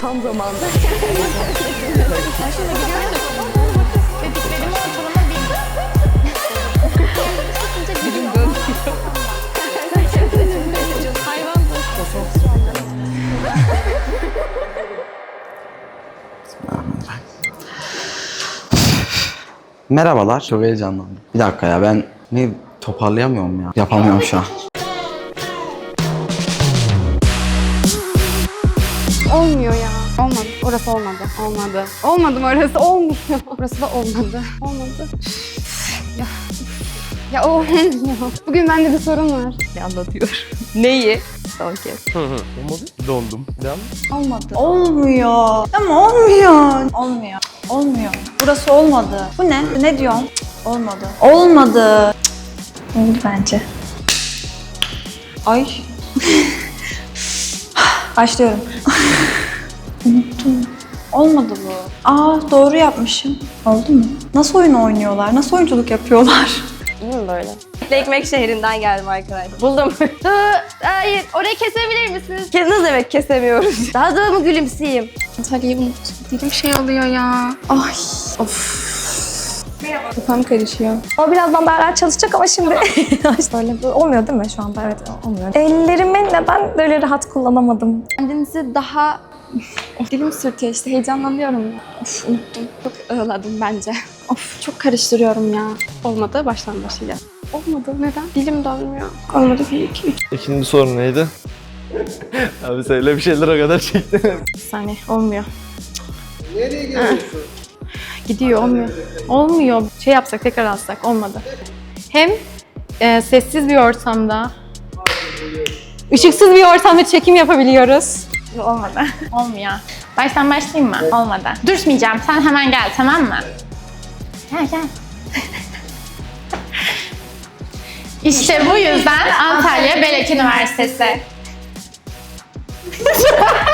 Tam zamanda. Dediklerimi ortalama bildim. Merhabalar. Çok heyecanlandım. Bir dakika ya ben ne toparlayamıyorum ya. Yapamıyorum şu an. Olmuyor ya. Olmadı. Orası olmadı. Olmadı. Olmadı mı orası? Olmuyor. Orası da olmadı. Olmadı. ya. Ya olmuyor. Bugün bende bir sorun var. Ne anlatıyor? Neyi? Son kez. Dondum. Devam. Olmadı. Olmuyor. Ama olmuyor. Olmuyor. Olmuyor. Burası olmadı. Bu ne? Ne diyorsun? Olmadı. Olmadı. Oldu bence. Ay. Başlıyorum. Unuttum. Olmadı bu. Aa doğru yapmışım. Oldu mu? Nasıl oyun oynuyorlar? Nasıl oyunculuk yapıyorlar? İyi mi böyle? Ekmek şehrinden geldim arkadaşlar. Buldum. Hı, Hayır, orayı kesebilir misiniz? Kes, nasıl demek kesemiyoruz? Daha da mı gülümseyeyim? Antalya'yı unut. Dilim şey oluyor ya. Ay. Of. Kafam karışıyor. O birazdan daha rahat çalışacak ama şimdi böyle olmuyor değil mi şu anda? Evet olmuyor. Ellerimi neden böyle rahat kullanamadım? Kendinizi daha... Dilim sürtüyor işte heyecanlanıyorum. Of unuttum. Çok ağladım bence. Of çok karıştırıyorum ya. Olmadı baştan başlayacağım. Olmadı neden? Dilim dönmüyor. Olmadı bir iki üç. İkinci soru neydi? Abi söyle bir şeyler o kadar çektim. Bir saniye olmuyor. Nereye gidiyorsun? Gidiyor olmuyor. Olmuyor. Şey yapsak tekrar alsak olmadı. Hem e, sessiz bir ortamda ışıksız bir ortamda çekim yapabiliyoruz. Olmadı. Olmuyor. Baştan başlayayım mı? Olmadı. Düşmeyeceğim. Sen hemen gel tamam mı? Gel gel. İşte bu yüzden Antalya Belek Üniversitesi.